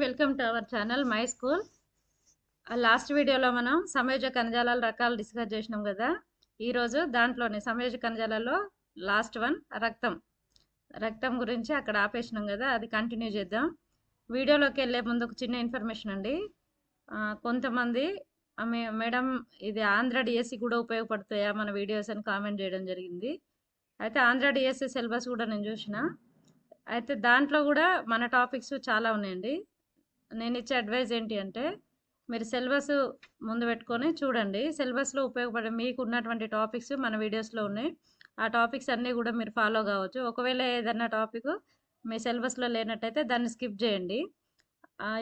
Welcome to our channel my school last వీడియోలో మనం సమయోజ కణజాలాల రకాలు డిస్కస్ చేసినాం కదా. ఈరోజు దాంట్లోనే సమయోజ కణజాలాల్లో లాస్ట్ వన్ రక్తం. రక్తం గురించి అక్కడ ఆపేసినాం కదా అది కంటిన్యూ చేద్దాం. వీడియోలోకి వెళ్ళే ముందు ఒక చిన్న ఇన్ఫర్మేషన్ అండి. కొంతమంది మే- మేడం ఇది ఆంధ్ర డిఎస్సి కూడా ఉపయోగపడతాయా మన వీడియోస్ అని కామెంట్ చేయడం జరిగింది. అయితే ఆంధ్ర డిఎస్సి సిలబస్ కూడా నేను చూసిన. అయితే దాంట్లో కూడా మన టాపిక్స్ చాలా ఉన్నాయండి. నేను ఇచ్చే అడ్వైజ్ ఏంటి అంటే మీరు సిలబస్ ముందు పెట్టుకొని చూడండి. సిలబస్లో ఉపయోగపడే మీకు ఉన్నటువంటి టాపిక్స్ మన వీడియోస్లో ఉన్నాయి. ఆ టాపిక్స్ అన్నీ కూడా మీరు ఫాలో కావచ్చు. ఒకవేళ ఏదన్నా టాపిక్ మీ సిలబస్లో లేనట్టయితే దాన్ని స్కిప్ చేయండి.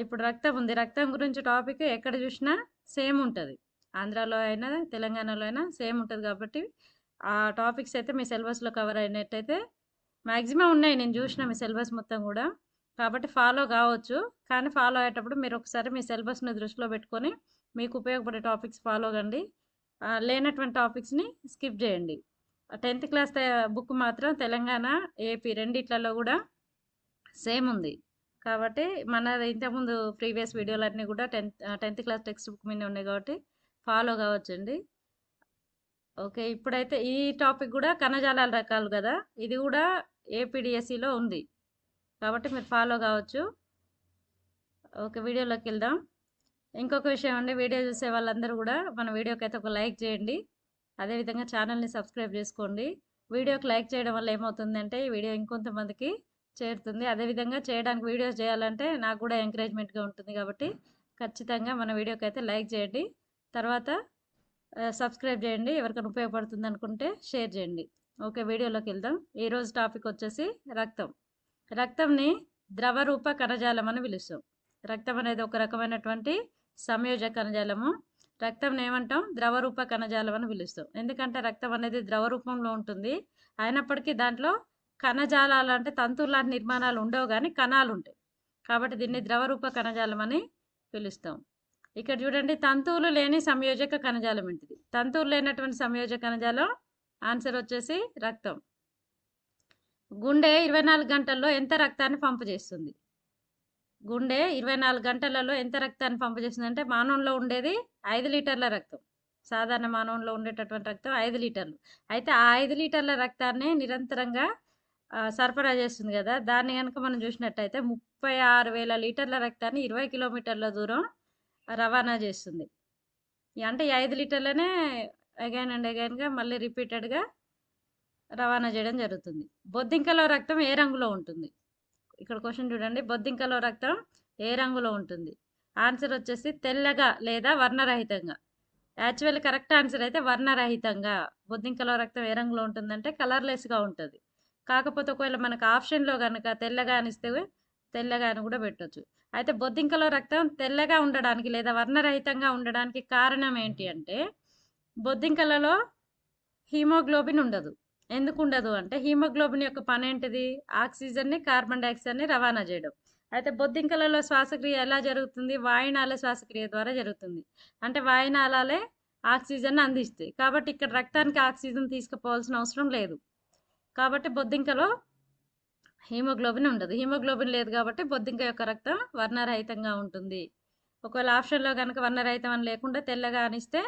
ఇప్పుడు రక్తం ఉంది. రక్తం గురించి టాపిక్ ఎక్కడ చూసినా సేమ్ ఉంటుంది. ఆంధ్రాలో అయినా తెలంగాణలో అయినా సేమ్ ఉంటుంది కాబట్టి ఆ టాపిక్స్ అయితే మీ సిలబస్లో కవర్ అయినట్టయితే మ్యాక్సిమం ఉన్నాయి. నేను చూసిన మీ సిలబస్ మొత్తం కూడా. కాబట్టి ఫాలో కావచ్చు. కానీ ఫాలో అయ్యేటప్పుడు మీరు ఒకసారి మీ సిలబస్ని దృష్టిలో పెట్టుకొని మీకు ఉపయోగపడే టాపిక్స్ ఫాలో కండి. లేనటువంటి టాపిక్స్ని స్కిప్ చేయండి. టెన్త్ క్లాస్ బుక్ మాత్రం తెలంగాణ ఏపీ రెండిట్లలో కూడా సేమ్ ఉంది. కాబట్టి మన ఇంతకుముందు ప్రీవియస్ వీడియోలన్నీ కూడా tenth tenth class text book మీద ఉన్నాయి కాబట్టి ఫాలో కావచ్చండి. ఓకే ఇప్పుడైతే ఈ టాపిక్ కూడా కణజాలాల రకాలు కదా? ఇది కూడా ఏపీడిఎస్సిలో ఉంది. కాబట్టి మీరు ఫాలో కావచ్చు. ఓకే వీడియోలోకి వెళ్దాం. ఇంకొక విషయం అండి వీడియో చూసే వాళ్ళందరూ కూడా మన వీడియోకి అయితే ఒక లైక్ చేయండి. అదేవిధంగా ఛానల్ని సబ్స్క్రైబ్ చేసుకోండి. వీడియోకి లైక్ చేయడం వల్ల ఏమవుతుందంటే ఈ వీడియో ఇంకొంతమందికి చేరుతుంది. అదేవిధంగా చేయడానికి వీడియోస్ చేయాలంటే నాకు కూడా ఎంకరేజ్మెంట్గా ఉంటుంది కాబట్టి ఖచ్చితంగా మన వీడియోకి అయితే లైక్ చేయండి. తర్వాత సబ్స్క్రైబ్ చేయండి. ఎవరికైనా ఉపయోగపడుతుంది అనుకుంటే షేర్ చేయండి. ఓకే వీడియోలోకి వెళ్దాం. ఈరోజు టాపిక్ వచ్చేసి రక్తం. రక్తంని ద్రవరూప కణజాలం అని పిలుస్తాం. రక్తం అనేది ఒక రకమైనటువంటి సంయోజక కణజాలము. రక్తం ఏమంటాం? ద్రవరూప కణజాలం అని పిలుస్తాం. ఎందుకంటే రక్తం అనేది ద్రవ రూపంలో ఉంటుంది. అయినప్పటికీ దాంట్లో కణజాలాలు అంటే తంతువుల లాంటి నిర్మాణాలు ఉండవు కానీ కణాలు ఉంటాయి. కాబట్టి దీన్ని ద్రవరూప కణజాలం అని పిలుస్తాం. ఇక్కడ చూడండి తంతువులు లేని సంయోజక కణజాలం ఏంటిది? తంతువులు లేనటువంటి సంయోజక కణజాలం? ఆన్సర్ వచ్చేసి రక్తం. గుండె ఇరవై నాలుగు గంటల్లో ఎంత రక్తాన్ని పంపు చేస్తుంది? గుండె ఇరవై నాలుగు గంటలలో ఎంత రక్తాన్ని పంపు చేస్తుంది? అంటే మానవంలో ఉండేది ఐదు లీటర్ల రక్తం. సాధారణ మానవంలో ఉండేటటువంటి రక్తం ఐదు లీటర్లు. అయితే ఆ ఐదు లీటర్ల రక్తాన్ని నిరంతరంగా సరఫరా చేస్తుంది కదా? దాన్ని కనుక మనం చూసినట్టయితే ముప్పై ఆరు వేల లీటర్ల రక్తాన్ని ఇరవై కిలోమీటర్ల దూరం రవాణా చేస్తుంది. ఈ అంటే ఈ ఐదు లీటర్లనే అగైన్ అండ్ అగైన్గా మళ్ళీ రిపీటెడ్గా రవాణా చేయడం జరుగుతుంది. బొద్దింకలో రక్తం ఏ రంగులో ఉంటుంది? ఇక్కడ క్వశ్చన్ చూడండి. బొద్దింకలో రక్తం ఏ రంగులో ఉంటుంది? ఆన్సర్ వచ్చేసి తెల్లగా లేదా వర్ణరహితంగా. యాక్చువల్ కరెక్ట్ ఆన్సర్ అయితే వర్ణరహితంగా. బొద్దింకలో రక్తం ఏ రంగులో ఉంటుందంటే కలర్లెస్గా ఉంటుంది. కాకపోతే ఒకవేళ మనకు ఆప్షన్లో కనుక తెల్లగా అనిస్తే తెల్లగా అని కూడా పెట్టవచ్చు అయితే బొద్దింకలో రక్తం తెల్లగా ఉండడానికి లేదా వర్ణరహితంగా ఉండడానికి కారణం ఏంటి అంటే బొద్దింకలలో హీమోగ్లోబిన్ ఉండదు. ఎందుకు ఉండదు అంటే హీమోగ్లోబిన్ యొక్క పని ఏంటిది? ఆక్సిజన్ని కార్బన్ డైఆక్సైడ్ని రవాణా చేయడం. అయితే బొద్దింకలలో శ్వాసక్రియ ఎలా జరుగుతుంది? వాయునాల శ్వాసక్రియ ద్వారా జరుగుతుంది. అంటే వాయునాళాలే ఆక్సిజన్ అందిస్తాయి. కాబట్టి ఇక్కడ రక్తానికి ఆక్సిజన్ తీసుకుపోవాల్సిన అవసరం లేదు. కాబట్టి బొద్దింకలో హీమోగ్లోబిన్ ఉండదు. హీమోగ్లోబిన్ లేదు కాబట్టి బొద్దింక యొక్క రక్తం వర్ణరహితంగా ఉంటుంది. ఒకవేళ ఆప్షన్లో కనుక వర్ణరహితం అని లేకుండా తెల్లగా అనిస్తే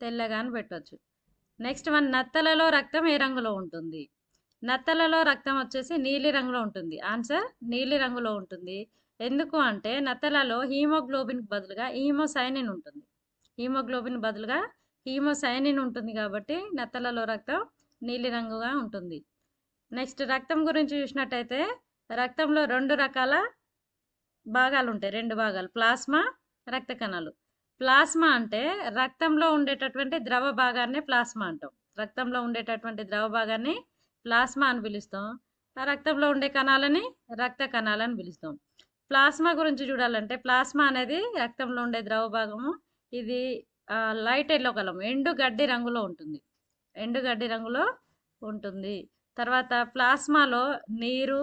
తెల్లగా అని పెట్టవచ్చు నెక్స్ట్ వన్ నత్తలలో రక్తం ఏ రంగులో ఉంటుంది? నత్తలలో రక్తం వచ్చేసి నీలి రంగులో ఉంటుంది. ఆన్సర్ నీలి రంగులో ఉంటుంది. ఎందుకు అంటే నత్తలలో హీమోగ్లోబిన్ బదులుగా హీమోసైనిన్ ఉంటుంది. హీమోగ్లోబిన్ బదులుగా హీమోసైనిన్ ఉంటుంది కాబట్టి నత్తలలో రక్తం నీలి రంగుగా ఉంటుంది. నెక్స్ట్ రక్తం గురించి చూసినట్టయితే రక్తంలో రెండు రకాల భాగాలు ఉంటాయి. రెండు భాగాలు ప్లాస్మా రక్త కణాలు. ప్లాస్మా అంటే రక్తంలో ఉండేటటువంటి ద్రవ భాగాన్ని ప్లాస్మా అంటాం. రక్తంలో ఉండేటటువంటి ద్రవ భాగాన్ని ప్లాస్మా అని పిలుస్తాం. ఆ రక్తంలో ఉండే కణాలని రక్త కణాలని పిలుస్తాం. ప్లాస్మా గురించి చూడాలంటే ప్లాస్మా అనేది రక్తంలో ఉండే ద్రవ భాగము. ఇది లైట్ ఎల్లో కలం ఎండు గడ్డి రంగులో ఉంటుంది. ఎండు గడ్డి రంగులో ఉంటుంది. తర్వాత ప్లాస్మాలో నీరు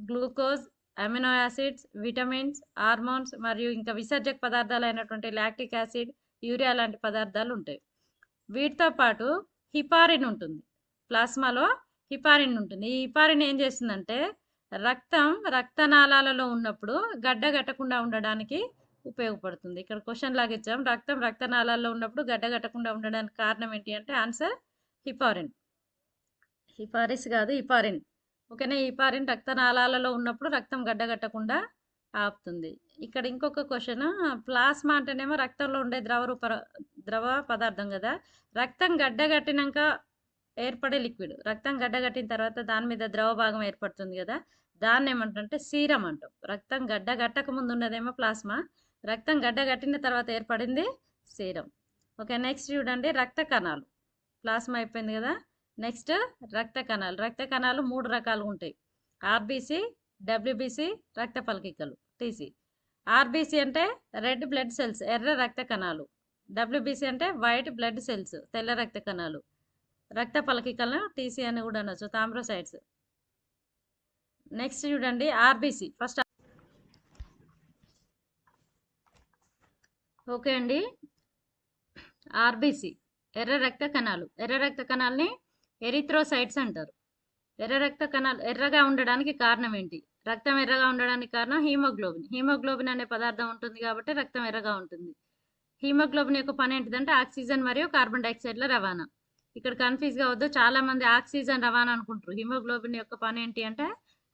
glucose amino acids vitamins hormones మరియు ఇంకా విసర్జక పదార్థాలు అయినటువంటి లాక్టిక్ యాసిడ్ యూరియా లాంటి పదార్థాలు ఉంటాయి. వీటితో పాటు హిపారిన్ ఉంటుంది. ప్లాస్మాలో హిపారిన్ ఉంటుంది. ఈ హిపారిన్ ఏం చేస్తుందంటే రక్తం రక్తనాళాలలో ఉన్నప్పుడు గడ్డ కట్టకుండా ఉండడానికి ఉపయోగపడుతుంది. ఇక్కడ క్వశ్చన్ లాగా ఇచ్చాం. రక్తం రక్తనాళాల్లో ఉన్నప్పుడు గడ్డ కట్టకుండా ఉండడానికి కారణం ఏంటి అంటే ఆన్సర్ హిపారిన్. హిపారిస్ కాదు హిపారిన్. ఓకేనా? హిపారిన్ రక్తనాళాలలో ఉన్నప్పుడు రక్తం గడ్డగట్టకుండా ఆపుతుంది. ఇక్కడ ఇంకొక క్వశ్చన్. ప్లాస్మా అంటేనేమో రక్తంలో ఉండే ద్రవ రూప ద్రవ పదార్థం కదా. రక్తం గడ్డగట్టినాక ఏర్పడే లిక్విడ్. రక్తం గడ్డగట్టిన తర్వాత దాని మీద ద్రవ భాగం ఏర్పడుతుంది కదా. దాన్ని ఏమంటుంటే సీరం అంటాం. రక్తం గడ్డగట్టక ముందు ఉన్నదేమో ప్లాస్మా. రక్తం గడ్డగట్టిన తర్వాత ఏర్పడింది సీరం. ఓకే నెక్స్ట్ చూడండి. రక్త కణాలు. ప్లాస్మా అయిపోయింది కదా. నెక్స్ట్ రక్త కణాలు. రక్త కణాలు మూడు రకాలు ఉంటాయి. ఆర్బీసీ డబ్ల్యూబీసీ రక్త పలకికలు టీసీ. ఆర్బీసీ అంటే రెడ్ బ్లడ్ సెల్స్ ఎర్ర రక్త కణాలు. డబ్ల్యూబీసీ అంటే వైట్ బ్లడ్ సెల్స్ తెల్ల రక్త కణాలు. రక్త పలకికలను టీసీ అని కూడా అనొచ్చు. తామ్రోసైడ్స్ నెక్స్ట్ చూడండి ఆర్బీసీ. ఫస్ట్ ఓకే అండి. ఆర్బీసీ. ఎర్ర రక్త కణాలు. ఎర్ర రక్త కణాలని ఎరిథ్రోసైట్స్ అంటారు. ఎర్ర రక్త కణాలు ఎర్రగా ఉండడానికి కారణం ఏంటి? రక్తం ఎర్రగా ఉండడానికి కారణం హీమోగ్లోబిన్. హీమోగ్లోబిన్ అనే పదార్థం ఉంటుంది కాబట్టి రక్తం ఎర్రగా ఉంటుంది. హీమోగ్లోబిన్ యొక్క పని ఏంటిదంటే ఆక్సిజన్ మరియు కార్బన్ డైఆక్సైడ్ల రవాణా. ఇక్కడ కన్ఫ్యూజ్ కావద్దు చాలా మంది ఆక్సిజన్ రవాణా అనుకుంటారు. హిమోగ్లోబిన్ యొక్క పని ఏంటి అంటే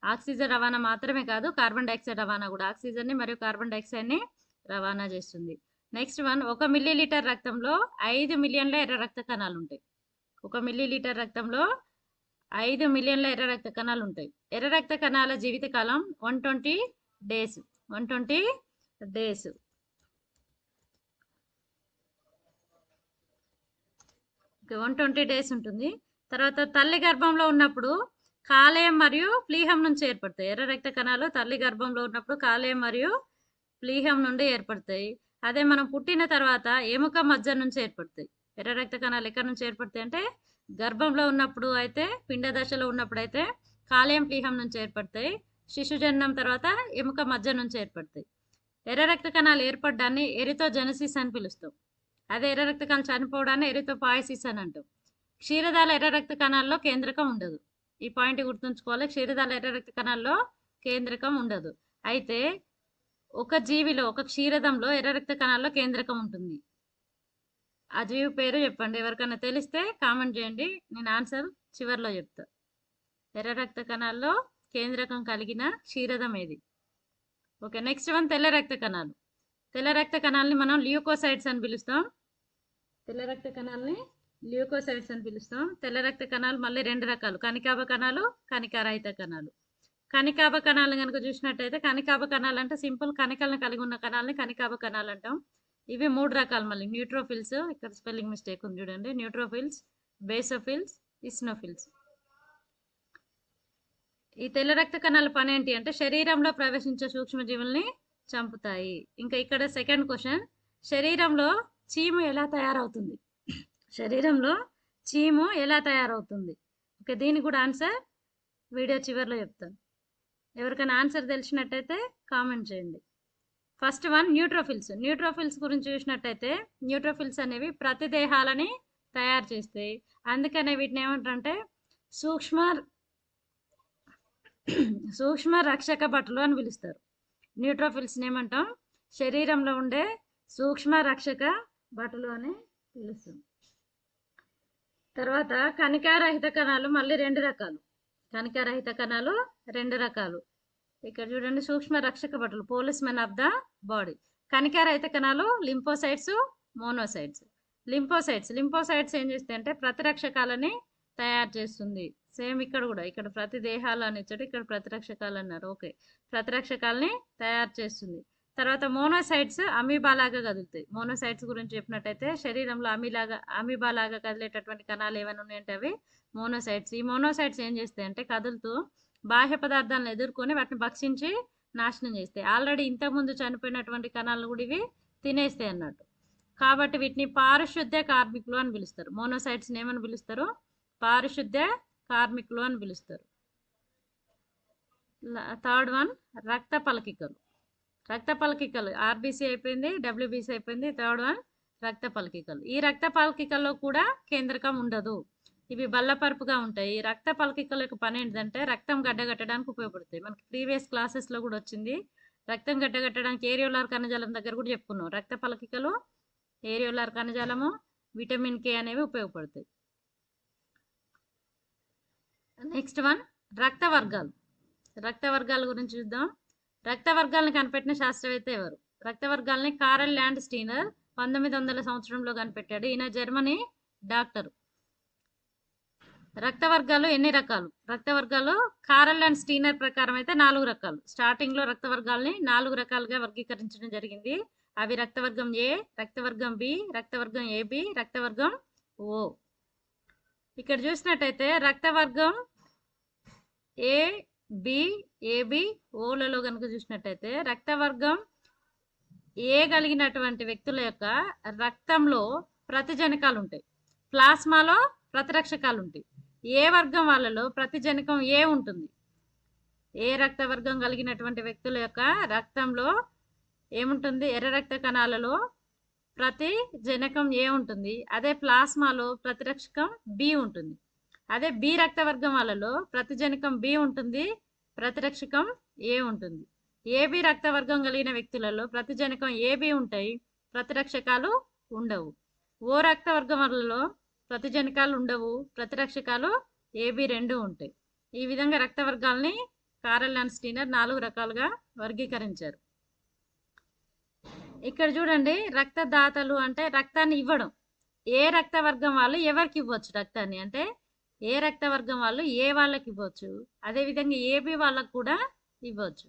ఆక్సిజన్ రవాణా మాత్రమే కాదు కార్బన్ డైఆక్సైడ్ రవాణా కూడా ఆక్సిజన్ని మరియు కార్బన్ డైఆక్సైడ్ని రవాణా చేస్తుంది. నెక్స్ట్ వన్ ఒక మిల్లీ లీటర్ రక్తంలో ఐదు మిలియన్ల ఎర్ర రక్త కణాలు ఉంటాయి. ఒక మిల్లీ లీటర్ రక్తంలో ఐదు మిలియన్ల ఎర్ర రక్త కణాలు ఉంటాయి. ఎర్ర రక్త కణాల జీవితకాలం one twenty days one twenty days. One twenty days ఉంటుంది. తర్వాత తల్లి గర్భంలో ఉన్నప్పుడు కాలేయం మరియు ప్లీహం నుంచి ఏర్పడతాయి. ఎర్ర రక్త కణాలు తల్లి గర్భంలో ఉన్నప్పుడు కాలేయం మరియు ప్లీహం నుండి ఏర్పడతాయి. అదే మనం పుట్టిన తర్వాత ఎముక మజ్జ నుంచి ఏర్పడతాయి. ఎర్ర రక్త కణాలు ఎక్కడి నుంచి ఏర్పడతాయి అంటే గర్భంలో ఉన్నప్పుడు అయితే పిండ దశలో ఉన్నప్పుడు అయితే కాలేయం ప్లీహం నుంచి ఏర్పడతాయి శిశు జననం తర్వాత ఎముక మధ్య నుంచి ఏర్పడతాయి. ఎర్ర రక్త కణాలు ఏర్పడడాన్ని ఎరితో జెనసిస్ అని పిలుస్తాం. అదే ఎర్ర రక్త కణాలు చనిపోవడాన్ని ఎరితో పాయసిస్ అని అంటాం. క్షీరదాల ఎర్ర రక్త కణాల్లో కేంద్రకం ఉండదు. ఈ పాయింట్ గుర్తుంచుకోవాలి. క్షీరదాల ఎర్ర రక్త కణాల్లో కేంద్రకం ఉండదు. అయితే ఒక జీవిలో ఒక క్షీరదంలో ఎర్ర రక్త కణాల్లో కేంద్రకం ఉంటుంది. ఆ జీవి పేరు చెప్పండి. ఎవరికైనా తెలిస్తే కామెంట్ చేయండి. నేను ఆన్సర్ చివరిలో చెప్తా. ఎర్ర రక్త కణాల్లో కేంద్రకం కలిగిన క్షీరదం ఏది? ఓకే నెక్స్ట్ వన్ తెల్ల రక్త కణాలు. తెల్ల రక్త కణాలని మనం ల్యూకోసైడ్స్ అని పిలుస్తాం. తెల్ల రక్త కణాలని ల్యూకోసైడ్స్ అని పిలుస్తాం. తెల్ల రక్త కణాలు మళ్ళీ రెండు రకాలు. కనికాభ కణాలు కనికారహిత కణాలు. కనికాభ కణాలు కనుక చూసినట్టయితే కనికాభ కణాలు అంటే సింపుల్. కనికలను కలిగి ఉన్న కణాలని కనికాభ కణాలు అంటాం. ఇవి మూడు రకాలు మళ్ళీ. న్యూట్రోఫిల్స్ ఇక్కడ స్పెల్లింగ్ మిస్టేక్ ఉంది చూడండి. Neutrophils basophils eosinophils. ఈ తెల్ల రక్త కణాల పని ఏంటి అంటే శరీరంలో ప్రవేశించే సూక్ష్మజీవుల్ని చంపుతాయి. ఇంకా ఇక్కడ సెకండ్ క్వశ్చన్. శరీరంలో చీము ఎలా తయారవుతుంది? శరీరంలో చీము ఎలా తయారవుతుంది? ఓకే దీనికి కూడా ఆన్సర్ వీడియో చివరిలో చెప్తాను. ఎవరికైనా ఆన్సర్ తెలిసినట్టయితే కామెంట్ చేయండి. ఫస్ట్ వన్ న్యూట్రోఫిల్స్ న్యూట్రోఫిల్స్ గురించి చూసినట్టయితే న్యూట్రోఫిల్స్ అనేవి ప్రతిదేహాలని తయారు చేస్తాయి. అందుకనే వీటిని ఏమంటారంటే సూక్ష్మ సూక్ష్మ రక్షక బట్టలు అని పిలుస్తారు. న్యూట్రోఫిల్స్ని ఏమంటాం? శరీరంలో ఉండే సూక్ష్మ రక్షక బట్టలు అని పిలుస్తాం. తర్వాత కణికారహిత కణాలు మళ్ళీ రెండు రకాలు. కణికారహిత కణాలు రెండు రకాలు. ఇక్కడ చూడండి సూక్ష్మ రక్షక బట్టలు police men of the body. కణికారహిత కణాలు లింపోసైడ్స్ మోనోసైడ్స్ లింపోసైడ్స్ లింపోసైడ్స్ ఏం చేస్తాయి అంటే ప్రతిరక్షకాలని తయారు చేస్తుంది. సేమ్ ఇక్కడ కూడా ఇక్కడ ప్రతి దేహాలు అని ఇచ్చాడు ఇక్కడ ప్రతిరక్షకాలు అన్నారు. ఓకే. ప్రతిరక్షకాలని తయారు చేస్తుంది. తర్వాత మోనోసైడ్స్ అమీబాలాగా కదులుతాయి. మోనోసైడ్స్ గురించి చెప్పినట్టయితే శరీరంలో అమీలాగా అమీబాలాగా కదిలేటటువంటి కణాలు ఏమైనా ఉన్నాయంటే అవి మోనోసైడ్స్ ఈ మోనోసైడ్స్ ఏం చేస్తాయి అంటే కదులుతూ బాహ్య పదార్థాలను ఎదుర్కొని వాటిని భక్షించి నాశనం చేస్తాయి. ఆల్రెడీ ఇంతకుముందు చనిపోయినటువంటి కణాలను కూడా ఇవి తినేస్తాయి అన్నట్టు. కాబట్టి వీటిని పారిశుద్ధ్య కార్మికులు అని పిలుస్తారు. మోనోసైడ్స్ని ఏమని పిలుస్తారు? పారిశుద్ధ్య కార్మికులు అని పిలుస్తారు. థర్డ్ వన్ రక్త పలకికలు. రక్త పలకికలు. ఆర్బీసీ అయిపోయింది డబ్ల్యూబీసీ అయిపోయింది. థర్డ్ వన్ రక్త పలకికలు. ఈ రక్త పలకికల్లో కూడా కేంద్రకం ఉండదు. ఇవి బల్లపరుపుగా ఉంటాయి. ఈ రక్త పలకికల యొక్క పని ఏంటంటే రక్తం గడ్డగట్టడానికి ఉపయోగపడతాయి. మనకి ప్రీవియస్ క్లాసెస్లో కూడా వచ్చింది. రక్తం గడ్డగట్టడానికి ఏరియోలార్ కణజాలం దగ్గర కూడా చెప్పుకున్నాం. రక్త పలకికలు ఏరియోలార్ కణజాలము విటమిన్ కే అనేవి ఉపయోగపడతాయి. నెక్స్ట్ వన్ రక్త వర్గాలు. రక్త వర్గాల గురించి చూద్దాం. రక్త వర్గాలను కనిపెట్టిన శాస్త్రవేత్త ఎవరు? రక్త వర్గాలని కారల్ ల్యాండ్ స్టీనర్ పంతొమ్మిది వందల సంవత్సరంలో కనిపెట్టాడు. ఈయన జర్మనీ డాక్టర్. రక్త వర్గాలు ఎన్ని రకాలు? రక్త వర్గాలు కారల్ అండ్ స్టీనర్ ప్రకారం అయితే నాలుగు రకాలు. స్టార్టింగ్లో రక్త వర్గాల్ని నాలుగు రకాలుగా వర్గీకరించడం జరిగింది. అవి రక్తవర్గం ఏ రక్తవర్గం బి రక్తవర్గం ఏబి రక్తవర్గం ఓ. ఇక్కడ చూసినట్టయితే రక్తవర్గం ఏ బి ఏబి ఓలలో కనుక చూసినట్టయితే రక్తవర్గం ఏ కలిగినటువంటి వ్యక్తుల యొక్క రక్తంలో ప్రతిజనకాలు ఉంటాయి ప్లాస్మాలో ప్రతిరక్షకాలు ఉంటాయి ఏ వర్గం వాళ్ళలో ప్రతి జనకం ఏ ఉంటుంది? ఏ రక్త వర్గం కలిగినటువంటి వ్యక్తుల యొక్క రక్తంలో ఏముంటుంది? ఎర్ర రక్త కణాలలో ప్రతి జనకం ఏ ఉంటుంది? అదే ప్లాస్మాలో ప్రతిరక్షకం బి ఉంటుంది. అదే బి రక్త వర్గం వాళ్ళలో ప్రతిజనకం బి ఉంటుంది ప్రతిరక్షకం ఏ ఉంటుంది. ఏబి రక్త వర్గం కలిగిన వ్యక్తులలో ప్రతిజనకం ఏబి ఉంటాయి ప్రతిరక్షకాలు ఉండవు. ఓ రక్త వర్గం వాళ్ళలో ప్రతిజనకాలు ఉండవు ప్రతిరక్షకాలు ఏబి రెండు ఉంటాయి. ఈ విధంగా రక్త వర్గాలని కారల్ అండ్ స్టీనర్ నాలుగు రకాలుగా వర్గీకరించారు. ఇక్కడ చూడండి రక్తదాతలు అంటే రక్తాన్ని ఇవ్వడం. ఏ రక్త వర్గం వాళ్ళు ఎవరికి ఇవ్వచ్చు రక్తాన్ని? అంటే ఏ రక్త వర్గం వాళ్ళు ఏ వాళ్ళకి ఇవ్వచ్చు? అదేవిధంగా ఏబి వాళ్ళకు కూడా ఇవ్వచ్చు.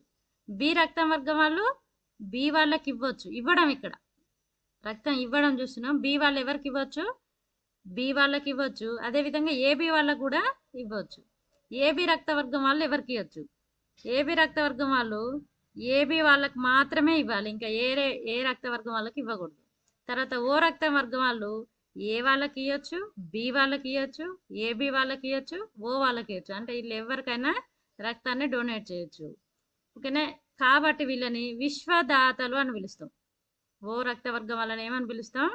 బి రక్తం వర్గం వాళ్ళు బి వాళ్ళకి ఇవ్వచ్చు. ఇవ్వడం ఇక్కడ. రక్తం ఇవ్వడం చూస్తున్నాం. బి వాళ్ళు ఎవరికి ఇవ్వచ్చు? బి వాళ్ళకి ఇవ్వచ్చు. అదేవిధంగా ఏబి వాళ్ళకు కూడా ఇవ్వచ్చు. ఏబి రక్త వర్గం వాళ్ళు ఎవరికి ఇవ్వచ్చు? ఏబి రక్త వర్గం వాళ్ళు ఏబి వాళ్ళకి మాత్రమే ఇవ్వాలి. ఇంకా ఏ ఏ రక్త వర్గం వాళ్ళకి ఇవ్వకూడదు. తర్వాత ఓ రక్త వర్గం వాళ్ళు ఏ వాళ్ళకి ఇవ్వచ్చు బి వాళ్ళకి ఇవ్వచ్చు ఏబి వాళ్ళకి ఇవ్వచ్చు ఓ వాళ్ళకి ఇవ్వచ్చు అంటే వీళ్ళు ఎవరికైనా రక్తాన్ని డొనేట్ చేయొచ్చు. ఓకేనా? కాబట్టి వీళ్ళని విశ్వదాతలు అని పిలుస్తాం. ఓ రక్త వర్గం వాళ్ళని ఏమని పిలుస్తాం?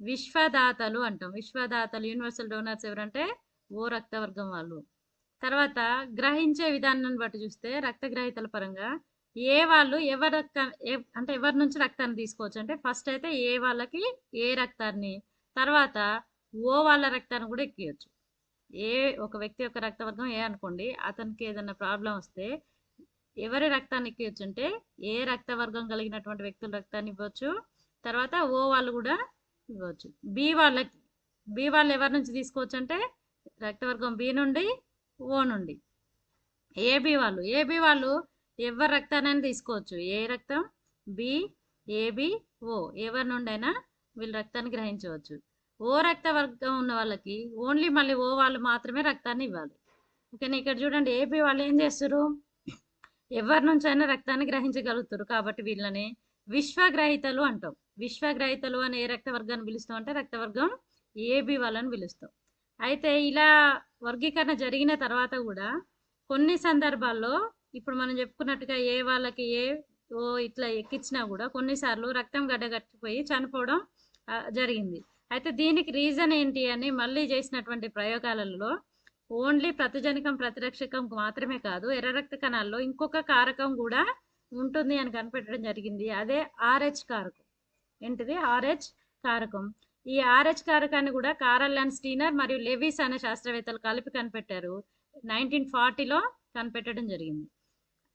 విశ్వదాతలు అంటాం. విశ్వదాతలు యూనివర్సల్ డోనర్స్ ఎవరంటే ఓ రక్తవర్గం వాళ్ళు. తర్వాత గ్రహించే విధానాన్ని బట్టి చూస్తే రక్తగ్రహీతల పరంగా ఏ వాళ్ళు ఎవరి రక్త అంటే ఎవరి నుంచి రక్తాన్ని తీసుకోవచ్చు? అంటే ఫస్ట్ అయితే ఏ వాళ్ళకి ఏ రక్తాన్ని తర్వాత ఓ వాళ్ళ రక్తాన్ని కూడా ఎక్కియచ్చు. ఏ ఒక వ్యక్తి యొక్క రక్తవర్గం ఏ అనుకోండి అతనికి ఏదైనా ప్రాబ్లం వస్తే ఎవరి రక్తాన్ని ఎక్కియచ్చు? అంటే ఏ రక్తవర్గం కలిగినటువంటి వ్యక్తుల రక్తాన్ని ఇవ్వచ్చు? తర్వాత ఓ వాళ్ళు కూడా ఇవ్వచ్చు. బి వాళ్ళకి బి వాళ్ళు ఎవరి నుంచి తీసుకోవచ్చు అంటే రక్తవర్గం బి నుండి ఓ నుండి. ఏబి వాళ్ళు ఏబి వాళ్ళు ఎవరి రక్తాన్ని తీసుకోవచ్చు. ఏ రక్తం? B AB O. ఎవరి నుండైనా వీళ్ళు రక్తాన్ని గ్రహించవచ్చు. ఓ రక్త వర్గం ఉన్న వాళ్ళకి ఓన్లీ మళ్ళీ ఓ వాళ్ళు మాత్రమే రక్తాన్ని ఇవ్వాలి. ఓకేనా? ఇక్కడ చూడండి ఏబి వాళ్ళు ఏం చేస్తారు ఎవరి నుంచైనా రక్తాన్ని గ్రహించగలుగుతారు కాబట్టి వీళ్ళని విశ్వగ్రహీతలు అంటాం. విశ్వగ్రహీతలు అని ఏ రక్త వర్గాన్ని పిలుస్తాం అంటే రక్తవర్గం ఏబి వాళ్ళని పిలుస్తాం. అయితే ఇలా వర్గీకరణ జరిగిన తర్వాత కూడా కొన్ని సందర్భాల్లో ఇప్పుడు మనం చెప్పుకున్నట్టుగా ఏ వాళ్ళకి ఏ ఓ ఇట్లా ఎక్కించినా కూడా కొన్నిసార్లు రక్తం గడ్డగట్టిపోయి చనిపోవడం జరిగింది. అయితే దీనికి రీజన్ ఏంటి అని మళ్ళీ చేసినటువంటి ప్రయోగాలలో ఓన్లీ ప్రతిజనకం ప్రతిరక్షకం మాత్రమే కాదు ఎర్ర రక్త కణాల్లో ఇంకొక కారకం కూడా ఉంటుంది అని కనిపెట్టడం జరిగింది. అదే ఆర్హెచ్ కారకం. ఏంటిది? ఆర్హెచ్ కారకం. ఈ ఆర్హెచ్ కారకాన్ని కూడా కారల్ అండ్ స్టీనర్ మరియు లెవిస్ అనే శాస్త్రవేత్తలు కలిపి కనిపెట్టారు. నైన్టీన్ ఫార్టీలో కనిపెట్టడం జరిగింది.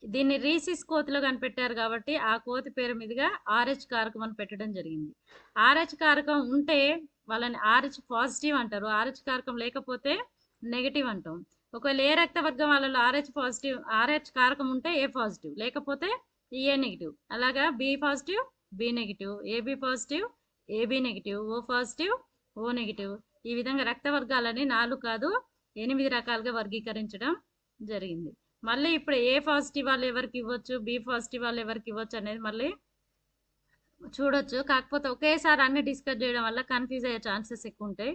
దీన్ని రీసిస్ కోతిలో కనిపెట్టారు కాబట్టి ఆ కోతి పేరు మీదుగా ఆర్హెచ్ కారకం అని పెట్టడం జరిగింది. ఆర్హెచ్ కారకం ఉంటే వాళ్ళని ఆర్హెచ్ పాజిటివ్ అంటారు. ఆర్హెచ్ కారకం లేకపోతే నెగిటివ్ అంటాం. ఒకవేళ ఏ రక్త వర్గం వాళ్ళలో ఆర్హెచ్ పాజిటివ్ ఆర్హెచ్ కారకం ఉంటే ఏ పాజిటివ్ లేకపోతే ఏ నెగిటివ్? అలాగా B positive B negative AB positive AB negative O positive O negative ఈ విధంగా రక్త వర్గాలని నాలుగు కాదు ఎనిమిది రకాలుగా వర్గీకరించడం జరిగింది. మళ్ళీ ఇప్పుడు ఏ పాజిటివ్ వాళ్ళు ఎవరికి ఇవ్వచ్చు బి పాజిటివ్ వాళ్ళు ఎవరికి ఇవ్వచ్చు అనేది మళ్ళీ చూడొచ్చు. కాకపోతే ఒకేసారి అన్ని డిస్కస్ చేయడం వల్ల కన్ఫ్యూజ్ అయ్యే ఛాన్సెస్ ఎక్కువ ఉంటాయి.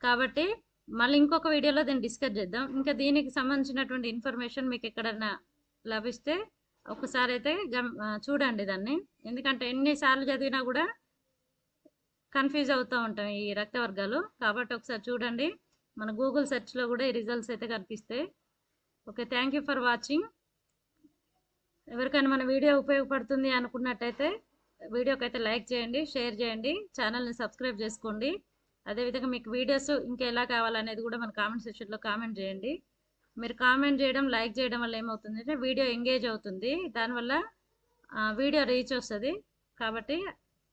కాబట్టి మళ్ళీ ఇంకొక వీడియోలో దీన్ని డిస్కస్ చేద్దాం. ఇంకా దీనికి సంబంధించినటువంటి ఇన్ఫర్మేషన్ మీకు ఎక్కడన్నా లభిస్తే ఒకసారి అయితే చూడండి దాన్ని. ఎందుకంటే ఎన్నిసార్లు చదివినా కూడా కన్ఫ్యూజ్ అవుతూ ఉంటాం ఈ రక్త వర్గాలు. కాబట్టి ఒకసారి చూడండి. మన గూగుల్ సెర్చ్లో కూడా ఈ రిజల్ట్స్ అయితే కనిపిస్తాయి okay thank you for watching. ఎవరికైనా మన వీడియో ఉపయోగపడుతుంది అనుకున్నట్టయితే వీడియోకి అయితే లైక్ చేయండి షేర్ చేయండి ఛానల్ని సబ్స్క్రైబ్ చేసుకోండి. అదేవిధంగా మీకు వీడియోస్ ఇంకా ఎలా కావాలనేది కూడా మన కామెంట్ సెక్షన్లో కామెంట్ చేయండి. మీరు కామెంట్ చేయడం లైక్ చేయడం వల్ల ఏమవుతుందంటే వీడియో ఎంగేజ్ అవుతుంది. దానివల్ల వీడియో రీచ్ వస్తుంది. కాబట్టి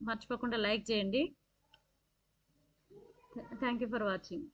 మర్చిపోకుండా లైక్ చేయండి. Thank you for watching.